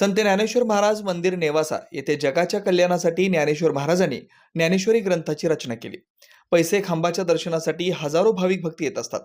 संत ज्ञानेश्वर महाराज मंदिर नेवासा येथे जगाच्या कल्याणासाठी ज्ञानेश्वर महाराजांनी ज्ञानेश्वरी ग्रंथाची रचना केली. पैसे खांबाच्या दर्शनासाठी हजारो भाविक भक्ती येत असतात.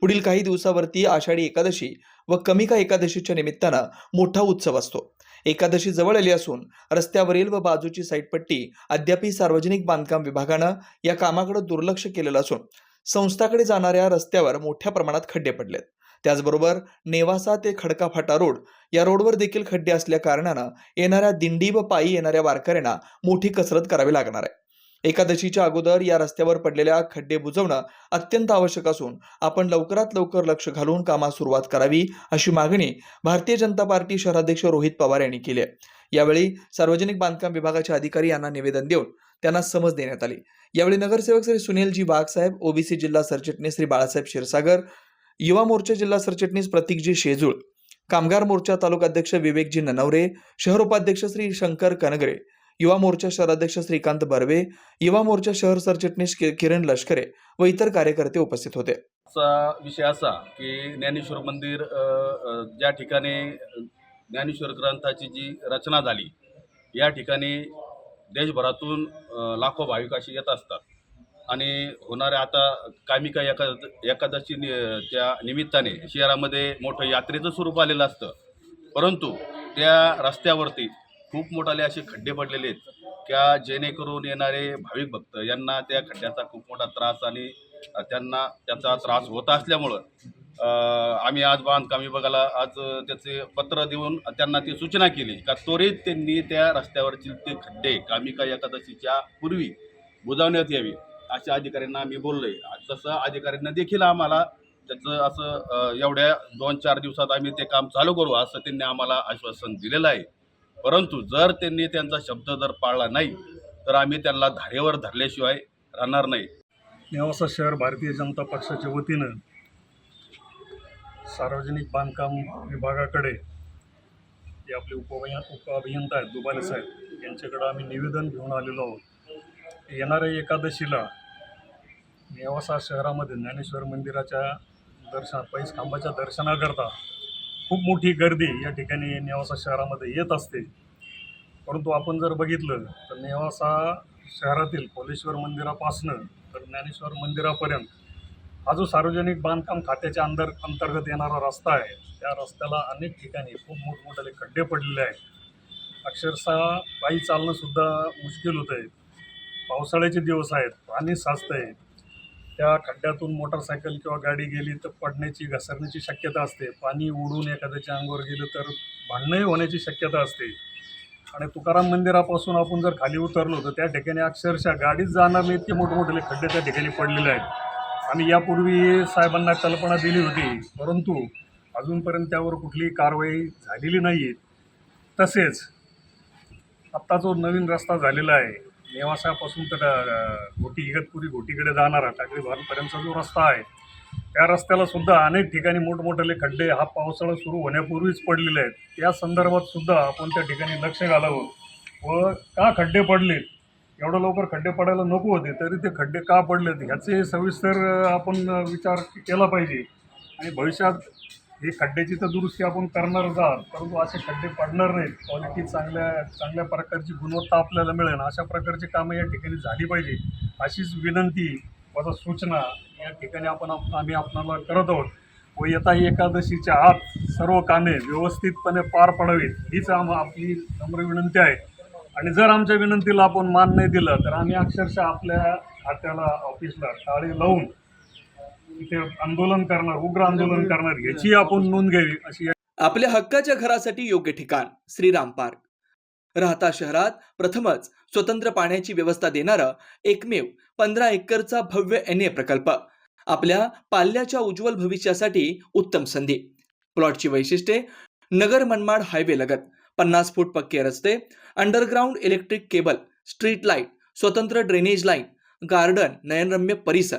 पुढील काही दिवसावरती आषाढी एकादशी व कमिका एकादशीच्या निमित्तानं मोठा उत्सव असतो. एकादशी जवळ आली असून रस्त्यावरील व बाजूची साईटपट्टी अद्यापही सार्वजनिक बांधकाम विभागानं या कामाकडे दुर्लक्ष केलेलं असून संस्थाकडे जाणाऱ्या रस्त्यावर मोठ्या प्रमाणात खड्डे पडलेत. त्याचबरोबर नेवासा ते खडका फाटा रोड या रोडवर देखील खड्डे असल्या कारणानं येणाऱ्या दिंडी व पायी येणाऱ्या वारकऱ्यांना मोठी कसरत करावी लागणार आहे. एकादशीच्या अगोदर या रस्त्यावर पडलेल्या खड्डे बुजवणं अत्यंत आवश्यक असून आपण लवकरात लवकर लक्ष घालून कामास सुरुवात करावी अशी मागणी भारतीय जनता पार्टी शहराध्यक्ष रोहित पवार यांनी केली आहे. यावेळी सार्वजनिक बांधकाम विभागाचे अधिकारी यांना निवेदन देऊन त्यांना समज देण्यात आली. यावेळी नगरसेवक श्री सुनीलजी वाघसाहेब ओबीसी जिल्हा सरचिटणीस श्री बाळासाहेब क्षीरसागर युवा मोर्चा जिल्हा सरचिटणीस प्रतीकजी शेजूळ कामगार मोर्चा तालुकाध्यक्ष विवेकजी ननवरे शहर उपाध्यक्ष श्री शंकर कनगरे युवा मोर्चा शहराध्यक्ष श्रीकांत बर्वे युवा मोर्चा शहर सरचिटणीस किरण लष्करे व इतर कार्यकर्ते उपस्थित होते. चा विषय असा की ज्ञानेश्वर मंदिर ज्या ठिकाणी ज्ञानेश्वर ग्रंथाची जी रचना झाली या ठिकाणी देशभरातून लाखो भाविक अशी येत असतात. आणि होणाऱ्या आता कामिका एका एकादशी नि- त्या निमित्ताने शहरामध्ये मोठं यात्रेचं स्वरूप आलेलं असतं. परंतु त्या रस्त्यावरती खूप मोठाले असे खड्डे पडलेले आहेत. त्या जेणेकरून येणारे भाविक भक्त यांना त्या खड्ड्याचा खूप मोठा त्रास आणि त्यांना त्याचा त्रास होत असल्यामुळं आम्ही आज बांधकाम विभागाला आज त्याचे पत्र देऊन त्यांना ती सूचना केली. का त्वरित त्यांनी त्या रस्त्यावरचे ते खड्डे कामिका एकादशीच्या पूर्वी बुजावण्यात यावी. अशा अधिकाऱ्यांना आम्ही बोललो आहे तसं अधिकाऱ्यांना देखील आम्हाला त्याचं असं एवढ्या दोन चार दिवसात आम्ही ते काम चालू करू असं त्यांनी आम्हाला आश्वासन दिलेलं आहे. परंतु जर त्यांनी त्यांचा शब्द जर पाळला नाही तर आम्ही त्यांना धारेवर धरल्याशिवाय राहणार नाही. नेवासा शहर भारतीय जनता पक्षाच्या वतीनं सार्वजनिक बांधकाम विभागाकडे जे आपले उपअभिय उप अभियंता आहेत दुबाले साहेब यांच्याकडं आम्ही निवेदन घेऊन आलेलो आहोत. येणाऱ्या एकादशीला नेवासा शहरामध्ये ज्ञानेश्वर मंदिराच्या दर्शन पैस खांबाच्या दर्शनाकरता खूप मोठी गर्दी या ठिकाणी नेवासा शहरामध्ये येत असते. परंतु आपण जर बघितलं तर नेवासा शहरातील कोलेश्वर मंदिरापासनं तर ज्ञानेश्वर मंदिरापर्यंत हा जो सार्वजनिक बांधकाम खात्याच्या अंदर अंतर्गत येणारा रस्ता आहे त्या रस्त्याला अनेक ठिकाणी खूप मोठमोठाले खड्डे पडलेले आहेत. अक्षरशः पायी चालणंसुद्धा मुश्किल होतं आहे पावसाळ्याचे दिवस आहेत पाणी साचतं आहे त्या खड्ड्यातून मोटरसायकल किंवा गाडी गेली तर पडण्याची घसरण्याची शक्यता असते. पाणी उडून एखाद्याच्या अंगावर गेलं तर भांडणंही होण्याची शक्यता असते. आणि तुकाराम मंदिरापासून आपण जर खाली उतरलो तर त्या ठिकाणी अक्षरशः गाडीच जाणार नाही इतके मोठमोठे खड्डे त्या ठिकाणी पडलेले आहेत. आम्ही यापूर्वी साहेबांना कल्पना दिली होती परंतु अजूनपर्यंत त्यावर कुठलीही कारवाई झालेली नाही आहे तसेच आत्ता जो नवीन रस्ता झालेला आहे नेवासापासून तर घोटी इगतपुरी घोटीकडे जाणारा टाकळी भरणपर्यंतचा जो रस्ता आहे त्या रस्त्याला सुद्धा अनेक ठिकाणी मोठमोठाले खड्डे हा पावसाळा सुरू होण्यापूर्वीच पडलेले आहेत. त्या संदर्भात सुद्धा आपण त्या ठिकाणी लक्ष घालावं. व का खड्डे पडले एवढं लवकर खड्डे पडायला नको होते तरी ते खड्डे का पडलेत? ह्याचे सविस्तर आपण विचार केला पाहिजे. आणि भविष्यात हे खड्ड्याची तर दुरुस्ती आपण करणारच आहात परंतु असे खड्डे पडणार नाहीत. क्वालिटी चांगल्या चांगल्या प्रकारची गुणवत्ता आपल्याला मिळेल. अशा प्रकारची कामं या ठिकाणी झाली पाहिजे अशीच विनंती माझा सूचना या ठिकाणी आपण आप- आम्ही आपणाला करत आहोत. व येता एकादशीच्या आत सर्व कामे व्यवस्थितपणे पार पडावीत हीच आम आपली नम्र विनंती आहे. आणि जर आमच्या विनंतीला आपण मान नाही दिलं तर आम्ही अक्षरशः आपल्या खात्याला ऑफिसला टाळी लावून इथे आंदोलन करणार उग्र आंदोलन करणार याची आपण नोंद घ्यावी अशी आपल्या हक्काच्या घरासाठी योग्य ठिकाण श्रीराम पार्क. राहता शहरात प्रथमच स्वतंत्र पाण्याची व्यवस्था देणारा एकमेव पंधरा एकरचा भव्य एन ए प्रकल्प. आपल्या पाल्याच्या उज्ज्वल भविष्यासाठी उत्तम संधी. प्लॉटची वैशिष्ट्ये नगर मनमाड हायवे लगत पन्नास फूट पक्के रस्ते underground electric cable street light स्वतंत्र ड्रेनेज लाईन गार्डन नयनरम्य परिसर.